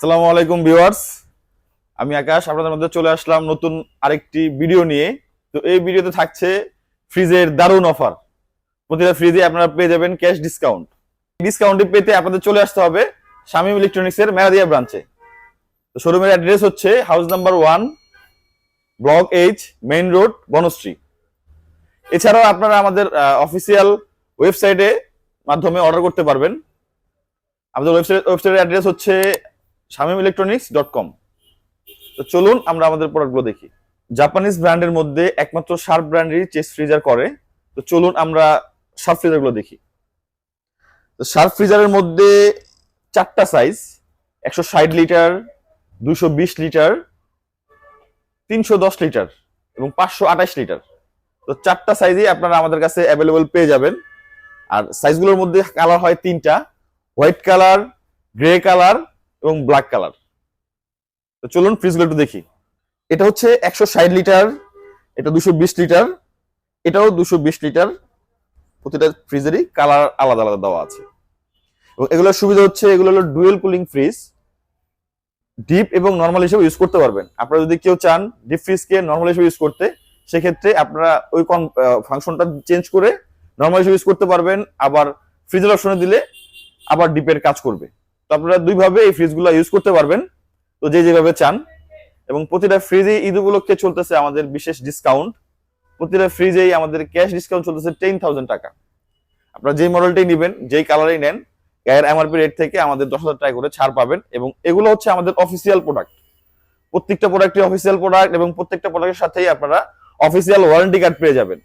আসসালামু আলাইকুম ভিউয়ার্স। আমি আকাশ, আপনাদের মধ্যে চলে আসলাম নতুন আরেকটি ভিডিও নিয়ে। তো এই ভিডিওতে থাকছে ফ্রিজের দারুণ অফার। প্রতিটা ফ্রিজে আপনারা পেয়ে যাবেন ক্যাশ ডিসকাউন্ট। ডিসকাউন্টটি পেতে আপনাদের চলে আসতে হবে শামীম ইলেকট্রনিক্স এর মেরাদিয়া ব্রাঞ্চে। তো শোরুমের অ্যাড্রেস হচ্ছে house number one, block H, main road, Banasree. এছাড়াও আপনারা আমাদের অফিসিয়াল ওয়েবসাইটে মাধ্যমে অর্ডার করতে পারবেন। আমাদের ওয়েবসাইট ওয়েবসাইটের অ্যাড্রেস হচ্ছে শামিম ইলেকট্রনিক্স ডট কম তো চলুন আমরা আমাদের প্রোডাক্টগুলো দেখি। জাপানিজ ব্র্যান্ডের মধ্যে একমাত্র শার্প ব্র্যান্ডেরই চেস্ট ফ্রিজার করে। তো চলুন আমরা শার্প ফ্রিজারগুলো দেখি। তো শার্প ফ্রিজারের মধ্যে চারটা সাইজ একশো ষাট লিটার দুশো বিশ লিটার তিনশো দশ লিটার এবং পাঁচশো আঠাশ লিটার তো চারটা সাইজই আপনারা আমাদের কাছে অ্যাভেলেবল পেয়ে যাবেন। আর সাইজগুলোর মধ্যে কালার হয় তিনটা হোয়াইট কালার গ্রে কালার এবং ব্ল্যাক কালার তো চলুন ফ্রিজগুলো একটু দেখি। এটা হচ্ছে একশো ষাট লিটার, এটা দুশো বিশ লিটার, এটাও দুশো বিশ লিটার। প্রতিটা ফ্রিজেরই কালার আলাদা আলাদা দেওয়া আছে। এবং এগুলোর সুবিধা হচ্ছে, এগুলো হলো ডুয়েল কুলিং ফ্রিজ ডিপ এবং নর্মাল হিসেবে ইউজ করতে পারবেন। আপনারা যদি কেউ চান ডিপ ফ্রিজকে নর্মাল হিসেবে ইউজ করতে, সেক্ষেত্রে আপনারা ওই কন ফাংশনটা চেঞ্জ করে নর্মাল হিসেবে ইউজ করতে পারবেন। আবার ফ্রিজের অপশনে দিলে আবার ডিপের কাজ করবে। তো আপনারা দুইভাবে এই ফ্রিজগুলো ইউজ করতে পারবেন। তো যে যেভাবে চান। এবং প্রতিটা ফ্রিজে ঈদ উপলক্ষে চলতেছে আমাদের বিশেষ ডিসকাউন্ট প্রতিটা ফ্রিজেই আমাদের ক্যাশ ডিসকাউন্ট চলতেছে টেন থাউজেন্ড টাকা। আপনারা যেই মডেলটাই নেবেন, যেই কালারেই নেন এর এমআরপি রেট থেকে আমাদের দশ হাজার টাকা করে ছাড় পাবেন এবং এগুলো হচ্ছে আমাদের অফিসিয়াল প্রোডাক্ট প্রত্যেকটা প্রোডাক্টই অফিসিয়াল প্রোডাক্ট এবং প্রত্যেকটা প্রোডাক্টের সাথেই আপনারা অফিসিয়াল ওয়ারেন্টি কার্ড পেয়ে যাবেন।